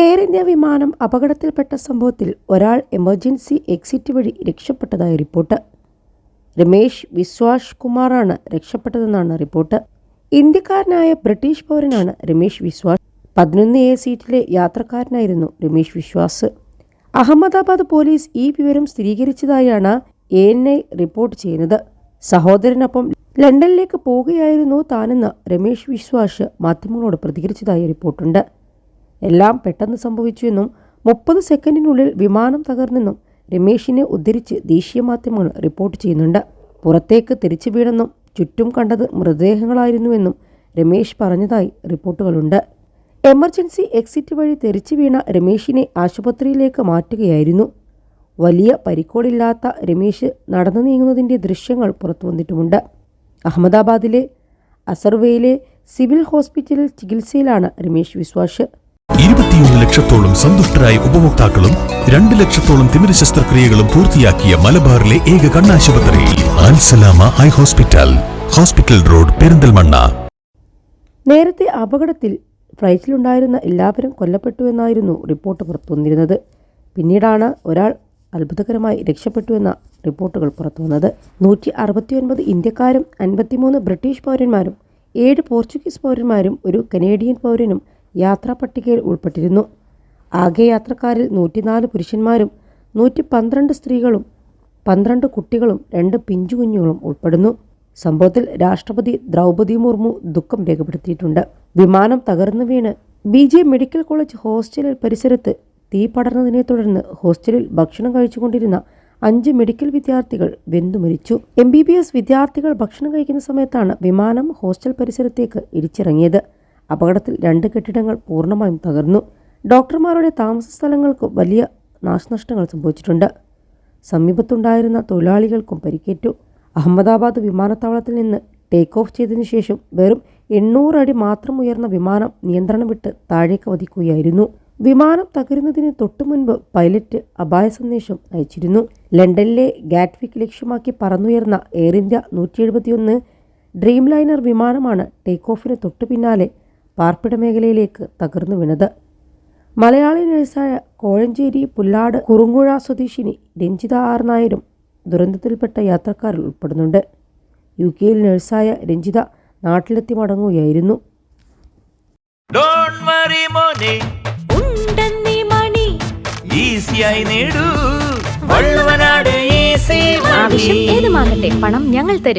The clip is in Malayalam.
എയർ ഇന്ത്യ വിമാനം അപകടത്തിൽപ്പെട്ട സംഭവത്തിൽ ഒരാൾ എമർജൻസി എക്സിറ്റ് വഴി രക്ഷപ്പെട്ടതായി റിപ്പോർട്ട്. രമേശ് വിശ്വാസ് കുമാറാണ് രക്ഷപ്പെട്ടതെന്നാണ് റിപ്പോർട്ട്. ഇന്ത്യക്കാരനായ ബ്രിട്ടീഷ് പൗരനാണ് രമേശ് വിശ്വാസ് പതിനൊന്ന് എ സീറ്റിലെ യാത്രക്കാരനായിരുന്നു രമേശ് വിശ്വാസ്. അഹമ്മദാബാദ് പോലീസ് ഈ വിവരം സ്ഥിരീകരിച്ചതായാണ് എ എൻ ഐ റിപ്പോർട്ട് ചെയ്യുന്നത്. സഹോദരനൊപ്പം ലണ്ടനിലേക്ക് പോവുകയായിരുന്നു താനെന്ന് രമേശ് വിശ്വാസ് മാധ്യമങ്ങളോട് പ്രതികരിച്ചതായി റിപ്പോർട്ടുണ്ട്. എല്ലാം പെട്ടെന്ന് സംഭവിച്ചുവെന്നും മുപ്പത് സെക്കൻഡിനുള്ളിൽ വിമാനം തകർന്നെന്നും രമേശിനെ ഉദ്ധരിച്ച് ദേശീയ മാധ്യമങ്ങൾ റിപ്പോർട്ട് ചെയ്യുന്നുണ്ട്. പുറത്തേക്ക് തിരിച്ചു വീണെന്നും ചുറ്റും കണ്ടത് മൃതദേഹങ്ങളായിരുന്നുവെന്നും രമേശ് പറഞ്ഞതായി റിപ്പോർട്ടുകളുണ്ട്. എമർജൻസി എക്സിറ്റ് വഴി തെറിച്ചു വീണ രമേശിനെ ആശുപത്രിയിലേക്ക് മാറ്റുകയായിരുന്നു. വലിയ പരിക്കോടില്ലാത്ത രമേശ് നടന്നു നീങ്ങുന്നതിന്റെ ദൃശ്യങ്ങൾ പുറത്തു വന്നിട്ടുമുണ്ട്. അഹമ്മദാബാദിലെ അസർവയിലെ സിവിൽ ഹോസ്പിറ്റലിൽ ചികിത്സയിലാണ് രമേശ് വിശ്വാസ്. ഇരുപത്തിയൊന്ന് ലക്ഷത്തോളം സന്തുഷ്ടരായ ഉപഭോക്താക്കളും രണ്ട് ലക്ഷത്തോളം തിമിര ശസ്ത്രക്രിയകളും പൂർത്തിയാക്കിയ മലബാറിലെ ഏക കണ്ണാശുപത്രി Alsalama eye hospital hospital road Perinthalmanna. നേരത്തെ അപകടത്തിൽ ഫ്ലൈറ്റിലുണ്ടായിരുന്ന എല്ലാവരും കൊല്ലപ്പെട്ടു കൊല്ലപ്പെട്ടുവെന്നായിരുന്നു റിപ്പോർട്ട് പുറത്തുവന്നിരുന്നത്. പിന്നീടാണ് ഒരാൾ അത്ഭുതകരമായി രക്ഷപ്പെട്ടുവെന്ന റിപ്പോർട്ടുകൾ പുറത്തുവന്നത്. നൂറ്റി അറുപത്തിയൊൻപത് ഇന്ത്യക്കാരും അൻപത്തിമൂന്ന് ബ്രിട്ടീഷ് പൗരന്മാരും ഏഴ് പോർച്ചുഗീസ് പൗരന്മാരും ഒരു കനേഡിയൻ പൗരനും യാത്രാ പട്ടികയിൽ ഉൾപ്പെട്ടിരുന്നു. ആകെ യാത്രക്കാരിൽ നൂറ്റിനാല് പുരുഷന്മാരും നൂറ്റി പന്ത്രണ്ട് സ്ത്രീകളും പന്ത്രണ്ട് കുട്ടികളും രണ്ട് പിഞ്ചു കുഞ്ഞുങ്ങളും ഉൾപ്പെടുന്നു. സംഭവത്തിൽ രാഷ്ട്രപതി ദ്രൗപതി മുർമു ദുഃഖം രേഖപ്പെടുത്തിയിട്ടുണ്ട്. വിമാനം തകർന്നു വീണ് ബി ജെ മെഡിക്കൽ കോളേജ് ഹോസ്റ്റലിൽ പരിസരത്ത് തീ പടർന്നതിനെ തുടർന്ന് ഹോസ്റ്റലിൽ ഭക്ഷണം കഴിച്ചുകൊണ്ടിരുന്ന അഞ്ച് മെഡിക്കൽ വിദ്യാർത്ഥികൾ വെന്തു മരിച്ചു. എം ബി ബി എസ് വിദ്യാർത്ഥികൾ ഭക്ഷണം കഴിക്കുന്ന സമയത്താണ് വിമാനം ഹോസ്റ്റൽ പരിസരത്തേക്ക് ഇടിച്ചിറങ്ങിയത്. അപകടത്തിൽ രണ്ട് കെട്ടിടങ്ങൾ പൂർണമായും തകർന്നു. ഡോക്ടർമാരുടെ താമസ സ്ഥലങ്ങൾക്ക് വലിയ നാശനഷ്ടങ്ങൾ സംഭവിച്ചിട്ടുണ്ട്. സമീപത്തുണ്ടായിരുന്ന തൊഴിലാളികൾക്കും പരിക്കേറ്റു. അഹമ്മദാബാദ് വിമാനത്താവളത്തിൽ നിന്ന് ടേക്ക് ഓഫ് ചെയ്തതിനു ശേഷം വെറും എണ്ണൂറ് അടി മാത്രം ഉയർന്ന വിമാനം നിയന്ത്രണം വിട്ട് താഴേക്ക് വധിക്കുകയായിരുന്നു വിമാനം തകരുന്നതിന് തൊട്ടു മുൻപ് പൈലറ്റ് അപായ സന്ദേശം അയച്ചിരുന്നു. ലണ്ടനിലെ ഗാറ്റ്വിക് ലക്ഷ്യമാക്കി പറന്നുയർന്ന എയർ ഇന്ത്യ നൂറ്റി എഴുപത്തിയൊന്ന് ഡ്രീം ലൈനർ വിമാനമാണ് ടേക്ക് ഓഫിന് തൊട്ടു പിന്നാലെ പാർപ്പിട മേഖലയിലേക്ക് തകർന്നു വീണത്. മലയാളി നഴ്സായ കോഴഞ്ചേരി പുല്ലാട് കുറുങ്ങുഴ സ്വദേശിനി രഞ്ജിത ആർ നായരും ദുരന്തത്തിൽപ്പെട്ട യാത്രക്കാരിൽ ഉൾപ്പെടുന്നുണ്ട്. യു കെയിൽ നഴ്സായ രഞ്ജിത നാട്ടിലെത്തി മടങ്ങുകയായിരുന്നു. ഏതുമാകട്ടെ പണം ഞങ്ങൾ തരും.